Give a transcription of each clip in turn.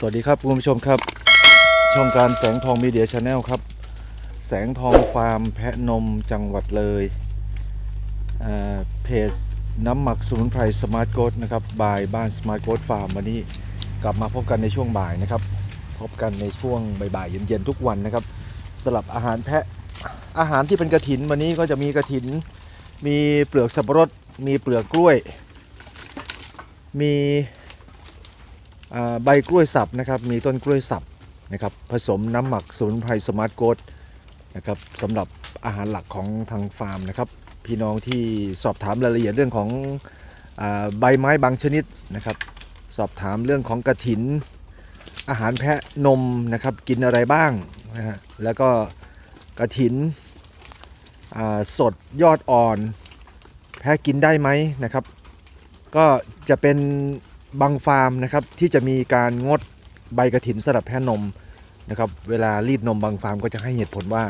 สวัสดีครับคุณผู้ชมครับ ช่องการแสงทองมีเดียชาแนลครับ แสงทองฟาร์มแพะนมจังหวัดเลยเอ่อเพจน้ำหมักสมุนไพรสมาร์ทโกดนะครับบายบ้านสมาร์ทโกดฟาร์มวันนี้กลับมาพบกันในช่วงบ่ายนะครับ พบกันในช่วงบ่ายๆเย็นๆทุกวันนะครับสำหรับอาหารแพะอาหารที่เป็นกระถินวันนี้ก็จะมีกระถิน มีเปลือกสับปะรด มีเปลือกกล้วย มี ใบกล้วยสับนะครับมีต้นกล้วยสับนะครับผสมน้ำหมักสมุนไพรสมาร์ทโกดนะครับสำหรับอาหารหลักของทางฟาร์มนะครับ พี่น้องที่สอบถามรายละเอียดเรื่องของอใบไม้บางชนิดนะครับ สอบถามเรื่องของกระถิน อาหารแพะนมนะครับกินอะไรบ้างนะฮะแล้วก็กระถินสดยอดอ่อน แพะกินได้ไหมนะครับ ก็จะเป็น บางฟาร์มนะครับที่จะมีการงดใบกระถินสำหรับแพะนมนะครับเวลารีดนมบางฟาร์มก็จะให้เหตุผลว่า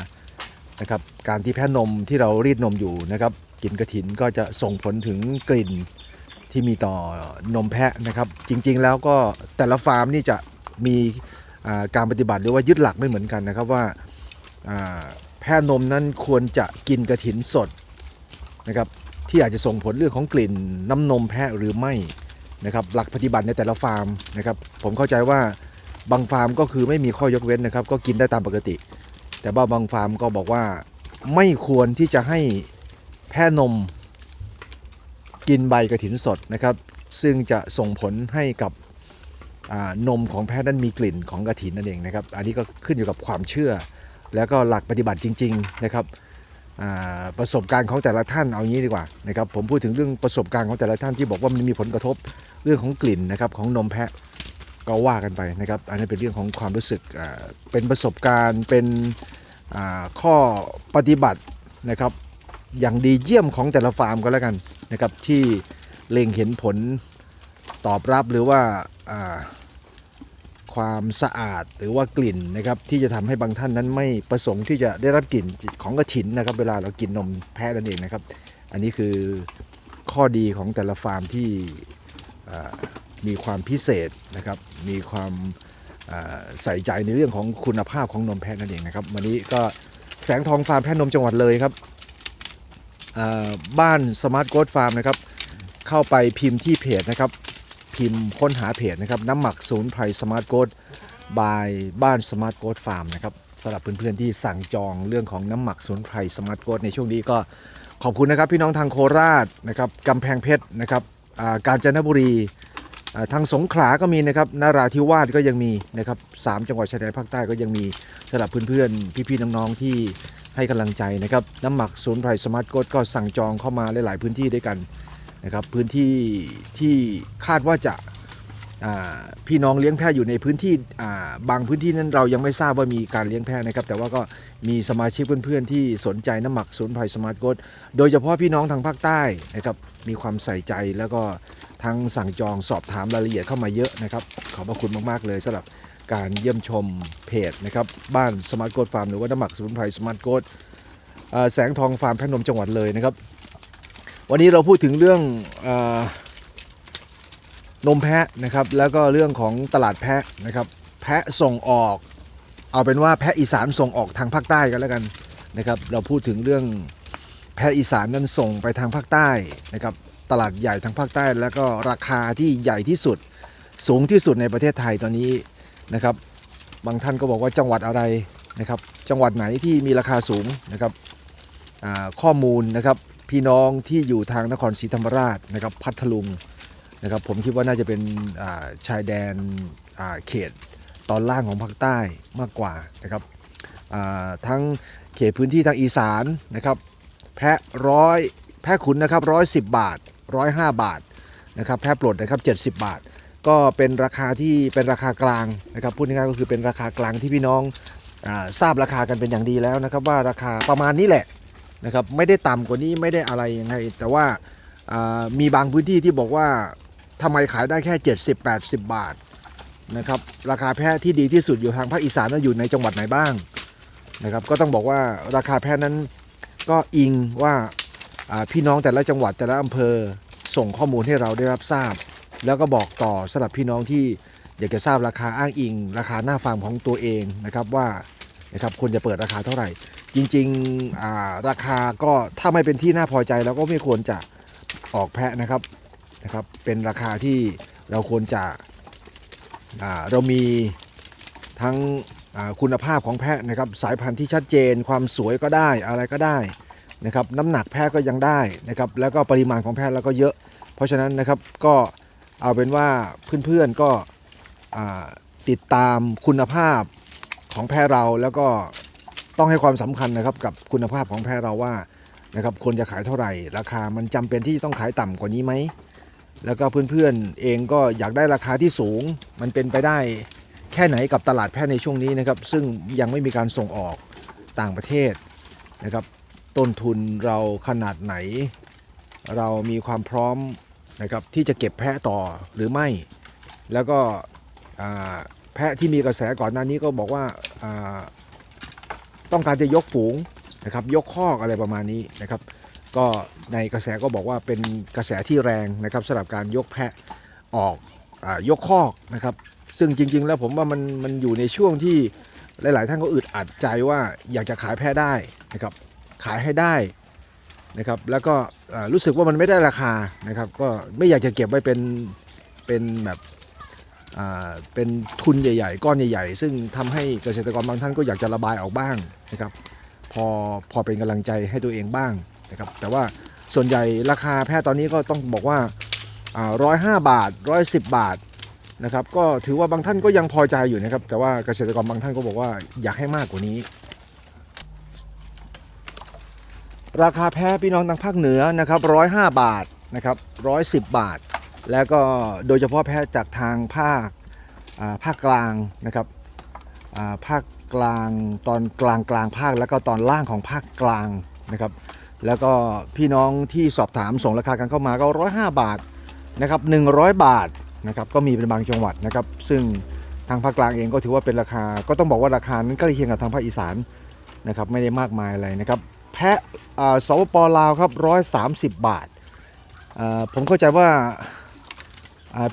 นะครับการที่แพะนมที่เรารีดนมอยู่นะครับกินกระถินก็จะส่งผลถึงกลิ่นที่มีต่อนมแพะนะครับ จริงๆแล้วก็แต่ละฟาร์มนี่จะมีการปฏิบัติหรือว่ายึดหลักไม่เหมือนกันนะครับว่าอ่าแพะนมนั้นควรจะกินกระถินสดนะครับที่อาจจะส่งผลเรื่องของกลิ่นน้ำนมแพะหรือไม่ นะครับหลักปฏิบัติในแต่ละฟาร์มนะครับผมเข้าใจว่าบางฟาร์มก็คือไม่มีข้อยกเว้นนะครับ ก็กินได้ตามปกติ แต่ว่าบางฟาร์มก็บอกว่าไม่ควรที่จะให้แพะนมกินใบกระถินสดนะครับ ซึ่งจะส่งผลให้กับนมของแพะนั้นมีกลิ่นของกระถินนั่นเองนะครับ อันนี้ก็ขึ้นอยู่กับความเชื่อ แล้วก็หลักปฏิบัติจริง ๆ นะครับ ประสบการณ์ของแต่ละท่านเอางี้ดีกว่านะครับผมพูดถึงเรื่องประสบการณ์ของแต่ละท่านที่บอกว่ามันมีผลกระทบเรื่องของกลิ่นนะครับของนมแพะก็ว่ากันไปนะครับอันนี้เป็นเรื่องของความรู้สึกเป็นประสบการณ์เป็นข้อปฏิบัตินะครับอย่างดีเยี่ยมของแต่ละฟาร์มก็แล้วกันนะครับที่เล็งเห็นผลตอบรับหรือว่าอ่า ความสะอาดหรือว่ากลิ่นนะครับที่จะทำให้บางท่านนั้นไม่ประสงค์ที่จะได้รับกลิ่นของกระถินนะครับ เวลาเรากินนมแพะนั่นเองนะครับ อันนี้คือข้อดีของแต่ละฟาร์มที่มีความพิเศษนะครับ มีความใส่ใจในเรื่องของคุณภาพของนมแพะนั่นเองนะครับ วันนี้ก็แสงทองฟาร์มแพะนมจังหวัดเลยครับบ้านสมาร์ทโกดฟาร์มนะครับ เข้าไปพิมพ์ที่เพจนะครับ พิมพ์ค้นหาเพจนะครับน้ำหมักศูนย์ไพรสมาร์ทโกดบายบ้านสมาร์ทโกดฟาร์มนะครับสำหรับเพื่อนๆที่สั่งจองเรื่องของน้ำหมักศูนย์ไพรสมาร์ทโกดในช่วงนี้ก็ขอบคุณนะครับพี่น้องทางโคราชนะครับกำแพงเพชรนะครับกาญจนบุรีทางสงขลาก็มีนะครับนาราธิวาสก็ยังมีนะครับสามจังหวัดชายแดนภาคใต้ก็ยังมีสำหรับเพื่อนๆ พี่ๆ น้องๆ ที่ให้กำลังใจนะครับน้ำหมักศูนย์ไพรสมาร์ทโกดก็สั่งจองเข้ามาหลายๆพื้นที่ด้วยกัน นะครับพื้นที่ที่คาดว่าจะพี่น้องเลี้ยงแพะอยู่ในพื้นที่บางพื้นที่นั้นเรายังไม่ทราบว่ามีการเลี้ยงแพะนะครับ แต่ว่าก็มีสมาชิกเพื่อนๆ ที่สนใจน้ำหมักศูนย์ไพรสมาร์ทโกดโดยเฉพาะพี่น้องทางภาคใต้นะครับมีความใส่ใจแล้วก็ทั้งสั่งจองสอบถามรายละเอียดเข้ามาเยอะนะครับ ขอบพระคุณมากๆเลยสำหรับการเยี่ยมชมเพจนะครับบ้านสมาร์ทโกดฟาร์มหรือว่าน้ำหมักสมุนไพรสมาร์ทโกดแสงทองฟาร์มแพะนมจังหวัดเลยนะครับ วันนี้เราพูดถึงเรื่องอนมแพะนะครับ แล้วก็เรื่องของตลาดแพะนะครับ แพะส่งออก เอาเป็นว่าแพะอีสานส่งออกทางภาคใต้กันแล้วกันนะครับ เราพูดถึงเรื่องแพะอีสานนั้นส่งไปทางภาคใต้นะครับ ตลาดใหญ่ทางภาคใต้ แล้วก็ราคาที่ใหญ่ที่สุด สูงที่สุดในประเทศไทยตอนนี้นะครับ บางท่านก็บอกว่าจังหวัดอะไรนะครับ จังหวัดไหนที่มีราคาสูงนะครับข้อมูลนะครับ พี่น้องที่อยู่ทางนครศรีธรรมราชนะครับพัทลุงนะครับผมคิดว่าน่าจะเป็นชายแดนเขตตอนล่างของภาคใต้มากกว่านะครับทั้งเขตพื้นที่ทางอีสานนะครับแพะร้อยแพะขุนนะครับร้อยสิบบาทร้อยห้าบาทนะครับแพะปลดนะครับเจ็ดสิบบาท ก็เป็นราคาที่เป็นราคากลางนะครับพูดง่ายๆก็คือเป็นราคากลางที่พี่น้องอทราบราคากันเป็นอย่างดีแล้วนะครับว่าราคาประมาณนี้แหละ นะครับไม่ได้ต่ำกว่านี้ไม่ได้อะไรยังไงแต่ว่าามีบางพื้นที่ที่บอกว่าทำไมขายได้แค่ 70-80 บาทนะครับราคาแพะที่ดีที่สุดอยู่ทางภาคอีสานอยู่ในจังหวัดไหนบ้างนะครับก็ต้องบอกว่าราคาแพะนั้นก็อิงว่าอ่าพี่น้องแต่ละจังหวัดแต่ละอำเภอส่งข้อมูลให้เราได้รับทราบ แล้วก็บอกต่อสำหรับพี่น้องที่อยากจะทราบราคาอ้างอิง ราคาหน้าฟาร์มของตัวเองนะครับว่านะครับควรจะเปิดราคาเท่าไหร่ จริงๆราคาก็ถ้าไม่เป็นที่น่าพอใจเราก็ไม่ควรจะออกแพะนะครับนะครับ เป็นราคาที่เราควรจะเรามีทั้งคุณภาพของแพะนะครับ สายพันธุ์ที่ชัดเจน ความสวยก็ได้อะไรก็ได้นะครับ น้ำหนักแพะก็ยังได้นะครับ แล้วก็ปริมาณของแพะเราก็เยอะ เพราะฉะนั้นนะครับก็เอาเป็นว่าเพื่อนๆก็ติดตามคุณภาพของแพะเราแล้วก็ ต้องให้ความสำคัญนะครับกับคุณภาพของแพะเราว่านะครับควรจะขายเท่าไหร่ ราคามันจำเป็นที่จะต้องขายต่ำกว่านี้ไหมแล้วก็เพื่อนๆเองก็อยากได้ราคาที่สูง มันเป็นไปได้แค่ไหนกับตลาดแพะในช่วงนี้นะครับ ซึ่งยังไม่มีการส่งออกต่างประเทศนะครับ ต้นทุนเราขนาดไหน เรามีความพร้อมนะครับที่จะเก็บแพะต่อหรือไม่ แล้วก็แพะที่มีกระแสก่อนหน้านี้ก็บอกว่า ต้องการจะยกฝูงนะครับยกคอกอะไรประมาณนี้นะครับ ก็ในกระแสก็บอกว่าเป็นกระแสที่แรงนะครับสำหรับการยกแพะออกอายกคอกนะครับ ซึ่งจริง ๆ แล้วผมว่ามันมันอยู่ในช่วงที่หลาย ๆ ท่านก็อึดอัดใจว่าอยากจะขายแพะได้นะครับ ขายให้ได้นะครับ แล้วก็รู้สึกว่ามันไม่ได้ราคานะครับ ก็ไม่อยากจะเก็บไว้เป็นเป็นแบบ เป็นทุนใหญ่ ๆ ก้อนใหญ่ ๆ ซึ่งทำให้เกษตรกรบางท่านก็อยากจะระบายออกบ้างนะครับ พอพอเป็นกำลังใจให้ตัวเองบ้างนะครับ แต่ว่าส่วนใหญ่ราคาแพทย์ตอนนี้ก็ต้องบอกว่าร้อยห้าบาทร้อยสิบบาทนะครับ ก็ถือว่าบางท่านก็ยังพอใจอยู่นะครับ แต่ว่าเกษตรกรบางท่านก็บอกว่าอยากให้มากกว่านี้ ราคาแพ้พี่น้องทางภาคเหนือนะครับร้อยห้าบาทนะครับร้อยสิบบาท แล้วก็โดยเฉพาะแพ้จากทางภาคภาคกลางนะครับภาคกลางตอนกลางกลางภาคแล้วก็ตอนล่างของภาคกลางนะครับ แล้วก็พี่น้องที่สอบถามส่งราคากันเข้ามาก็ร้อยห้าบาทนะครับหนึ่งร้อยบาทนะครับก็มีเป็นบางจังหวัดนะครับ ซึ่งทางภาคกลางเองก็ถือว่าเป็นราคา ก็ต้องบอกว่าราคานั้นใกล้เคียงกับทางภาคอีสานนะครับไม่ได้มากมายอะไรนะครับ แพะสปปลาวครับร้อยสามสิบบาทผมเข้าใจว่า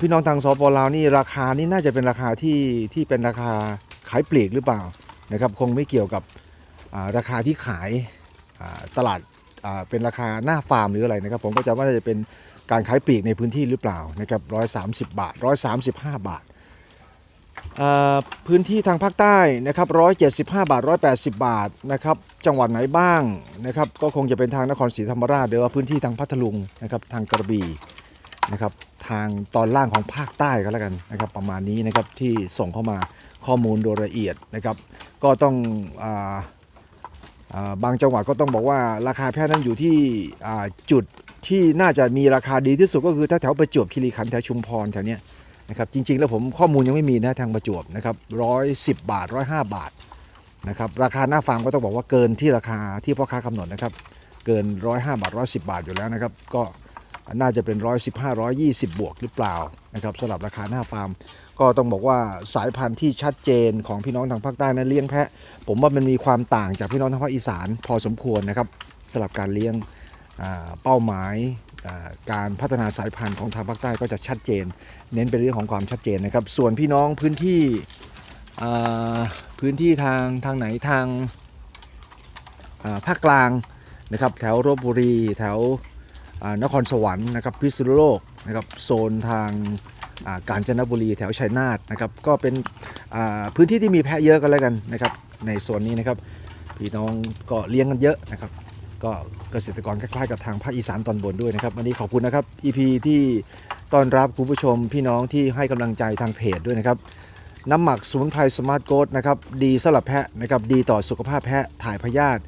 พี่น้องทางสปลาวนี่ราคานี่น่าจะเป็นราคาที่ที่เป็นราคาขายปลีกหรือเปล่านะครับคงไม่เกี่ยวกับราคาที่ขายตลาดเป็นราคาหน้าฟาร์มหรืออะไรนะครับ ผมก็จะว่าจะเป็นการขายปลีกในพื้นที่หรือเปล่านะครับร้อยสามสิบบาทร้อยสามสิบห้าบาทพื้นที่ทางภาคใต้นะครับ175บห้าบาท180บาทนะครับจังหวัดไหนบ้างนะครับก็คงจะเป็นทางนครศรีธรรมราชหรือว่าพื้นที่ทางพัทลุงนะครับทางกระบี่ นะครับทางตอนล่างของภาคใต้ก็แล้วกันนะครับประมาณนี้นะครับที่ส่งเข้ามาข้อมูลโดยละเอียดนะครับก็ต้องอาอาบางจังหวัดก็ต้องบอกว่าราคาแพะนั้นอยู่ที่จุดที่น่าจะมีราคาดีที่สุดก็คือแถวประจวบคีรีขันธ์แถวชุมพรแถวเนี้ยนะครับจริงๆแล้วผมข้อมูลยังไม่มีนะทางประจวบนะครับร้อยสิบบาทร้อยห้าบาทนะครับราคาหน้าฟาร์มก็ต้องบอกว่าเกินที่ราคาที่พ่อค้ากำหนดนะครับเกินร้อยห้าบาทร้อยสิบบาทอยู่แล้วนะครับก็ น่าจะเป็นร้อยสิบห้าร้อยยี่สิบบวกหรือเปล่านะครับสำหรับราคาหน้าฟาร์ม ก็ต้องบอกว่าสายพันธุ์ที่ชัดเจนของพี่น้องทางภาคใต้นั้นเลี้ยงแพะ ผมว่ามันมีความต่างจากพี่น้องทางภาคอีสานพอสมควรนะครับสำหรับการเลี้ยงเป้าหมายการพัฒนาสายพันธุ์ของทางภาคใต้ก็จะชัดเจน เน้นเป็นเรื่องของความชัดเจนนะครับ ส่วนพี่น้องพื้นที่พื้นที่ทางทางไหนทางภาคกลางนะครับ แถวลบบุรีแถว นครสวรรค์นะครับพิษณุโลกนะครับโซนทางกาญจนบุรีแถวชัยนาทนะครับก็เป็นพื้นที่ที่มีแพะเยอะกันแล้วกันนะครับในโซนนี้นะครับพี่น้องก็เลี้ยงกันเยอะนะครับก็เกษตรกรคล้ายๆกับทางภาคอีสานตอนบนด้วยนะครับวันนี้ขอบคุณนะครับ EP ที่ต้อนรับคุณผู้ชมพี่น้องที่ให้กำลังใจทางเพจด้วยนะครับน้ำหมักสมุนไพรสมาร์ทโกดนะครับดีสำหรับแพะนะครับดีต่อสุขภาพแพะถ่ายพยาธิ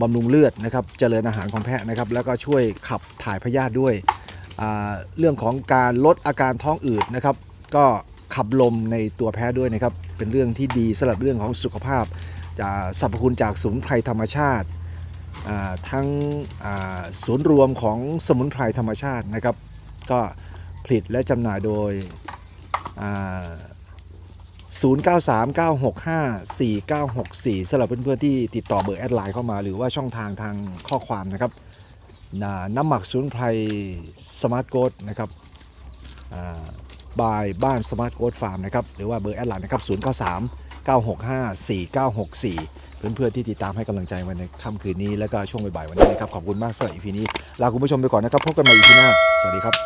บำรุงเลือดนะครับเจริญอาหารของแพะนะครับแล้วก็ช่วยขับถ่ายพยาธิด้วย เรื่องของการลดอาการท้องอืดนะครับก็ขับลมในตัวแพะด้วยนะครับเป็นเรื่องที่ดีสำหรับเรื่องของสุขภาพจะสรรพคุณจากสมุนไพรธรรมชาติทั้งศูนย์รวมของสมุนไพรธรรมชาตินะครับ ก็ผลิตและจำหน่ายโดย 0939654964สำหรับเพื่อนๆที่ติดต่อเบอร์แอดไลน์เข้ามาหรือว่าช่องทางทางข้อความนะครับน้ำหมักสมุนไพรสมาร์ทโกดนะครับอ่าบายบ้านสมาร์ทโกดฟาร์มนะครับหรือว่าเบอร์แอดไลน์นะครับ 093 965 4964 เพื่อนๆที่ติดตามให้กำลังใจมาในค่ำคืนนี้ แล้วก็ช่วงบ่ายๆวันนี้นะครับ ขอบคุณมากสำหรับ EP นี้ ลาคุณผู้ชมไปก่อนนะครับ พบกันใหม่ EP หน้า สวัสดีครับ